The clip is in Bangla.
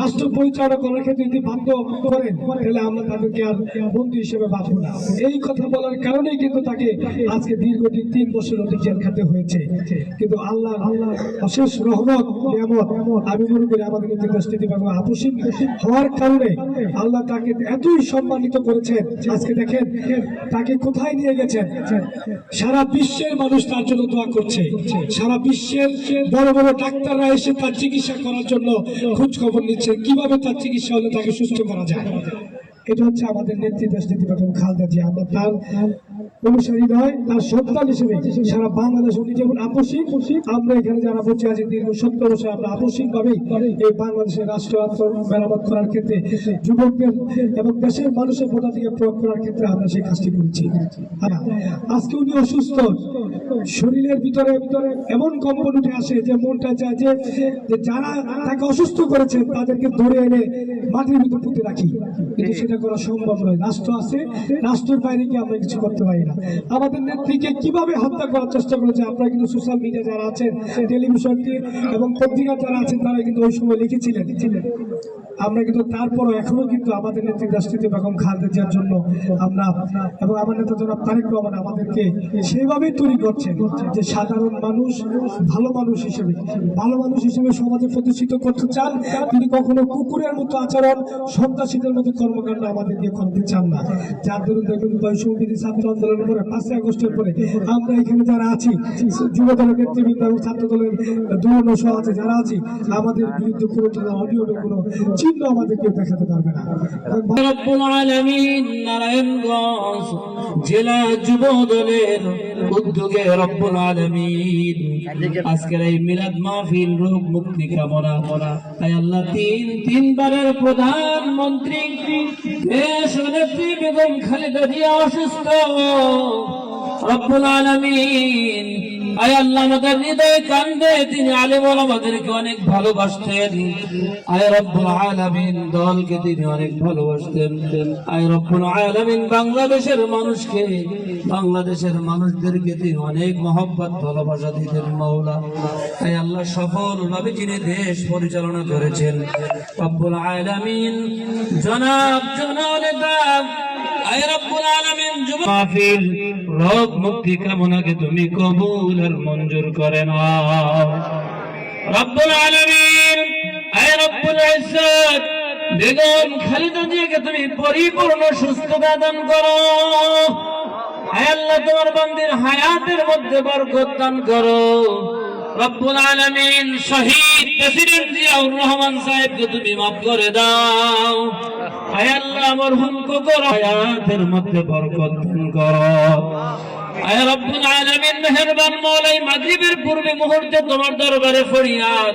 রাষ্ট্র পরিচালনা করার ক্ষেত্রে যদি বাধ্য করেন, তাহলে আমরা তাদেরকে আর বন্ধু হিসেবে বাঁচবো না। এই কথা বলার কারণেই কিন্তু তাকে আজকে দীর্ঘদিন তিন বছর অধিক জেল খাতে হয়েছে। কিন্তু আল্লাহ আল্লাহ অশেষ রহমত, নিয়ামত, আমি মনে করি আমাদের রাষ্ট্রপতি বাবা আপসীন হওয়ার কারণে আল্লাহ তাকে এতই সম্মানিত করেছেন। আজকে দেখেন, তাকে কোথায় নিয়ে গেছেন? সারা বিশ্বের মানুষ তার জন্য দোয়া করছে। সারা বিশ্বের বড় বড় ডাক্তাররা এসে তার চিকিৎসা করার জন্য খোঁজ খবর নিচ্ছে। কীভাবে তার চিকিৎসা হলে তাকে সুস্থ করা যায়? এটা হচ্ছে আমাদের বেগম খালদা জিয়া। আমরা তার অনুসারী নয়, তার সন্তান হিসেবে সারা বাংলাদেশ উনি যেমন আপসিক আমরা এখানে যারা বসে আছি দীর্ঘ সত্তর বছর আমরা আপসিক ভাবেই এই বাংলাদেশের রাষ্ট্র আত্ম- মেরামত করার ক্ষেত্রে, যুবকদের এবং দেশের মানুষের ভোটাধিকার প্রয়োগ করার ক্ষেত্রে আমরা সেই কাজটি করেছি। আজকে উনি অসুস্থ, শরীরের ভিতরে ভিতরে এমন কম্পন উঠে আসে যে মনটা চায় যে যারা তাকে অসুস্থ করেছেন তাদেরকে ধরে এনে মাটির ভিতর পুঁতে রাখি। কিন্তু সেটা করা সম্ভব নয়। রাষ্ট্র আছে, রাষ্ট্রের বাইরে গিয়ে আমরা কিছু করতে না আমাদের নেত্রীকে কীভাবে হত্যা করার চেষ্টা করেছে আপনারা কিন্তু সোশ্যাল মিডিয়া যারা আছেন টেলিভিশনটি এবং পত্রিকা যারা আছেন তারা কিন্তু ওই সময় লিখেছিলেন। আমরা কিন্তু তারপরও এখনও কিন্তু আমাদের নেত্রী রাষ্ট্রপতি বেগম খালেদা জিয়ার জন্য আমরা এবং আমার নেতা জনাব তারেক রহমান আমাদেরকে সেইভাবেই তৈরি করছেন যে সাধারণ মানুষ, ভালো মানুষ হিসেবে, ভালো মানুষ হিসেবে সমাজে প্রতিষ্ঠিত করতে চান তিনি কখনো কুকুরের মতো আচরণ, সন্ত্রাসীদের মতো কর্মকাণ্ড আমাদের দিয়ে করতে চান না। যার দরুন দেখুন বৈষম্যবিধি ছাত্র আন্দোলনের পরে, পাঁচই আগস্টের পরে আমরা এখানে যারা আছি যুব দলের নেতৃবৃন্দ এবং ছাত্র দলের সহ আছে, যারা আছি, আমাদের বিরুদ্ধে কোনো অনিয়মে কোনো চিহ্ন আমাদেরকে দেখাতে পারবে না। নারায়ণগঞ্জ জেলা যুব দলের উদ্যোগে রব্বুল আলামিন আজকের এই মিলাদ মাহফিল রোগ মুক্তি কামনা করা। তাই আল্লাহ তিন তিনবারের প্রধানমন্ত্রী দেশ নেত্রী বেগম খালেদা জিয়া অসুস্থ। রব্বুল আলামিন। আয় আল্লাহ, আমাদের হৃদয় কান্দে তিনি আলেম আমাদেরকে অনেক ভালোবাসতেন। আয় রব্বুল আলামিন, দলকে তিনি অনেক ভালোবাসতেন। আয় রব্বুল আলামিন, বাংলাদেশের মানুষকে, বাংলাদেশের মানুষদেরকে তিনি অনেক মহব্বত, ভালোবাসা দিতেন, মাওলা। তাই আল্লাহ, সফল ভাবে তিনি দেশ পরিচালনা করেছেন। রব্বুল আলামিন, জনাব জননেতা আয় রব্বুল আলামিন মাহফিল রোগ মুক্তি কামনাকে তুমি কবুল আর মঞ্জুর করে নাও। রব্বুল আলামিন আয় রব্বুল ইজ্জত। বেগম খালেদা জিয়াকে তুমি পরিপূর্ণ সুস্থতা দান করো। আয় আল্লাহ তোমার বান্দির হায়াতের মধ্যে বরকত দান করো। রব্বুল আলামিন শহীদ প্রেসিডেন্ট জিয়াউর রহমান সাহেবকে তুমি মাফ করে দাও। আয় আল্লাহ মরহুম কুকুর হায়াতের মধ্যে বরকত দান করো। আয় রব্বুল আলামিন, মেহেরবান মওলাই মাগরিবের পূর্বে মুহূর্তে তোমার দরবারে ফরিয়াদ।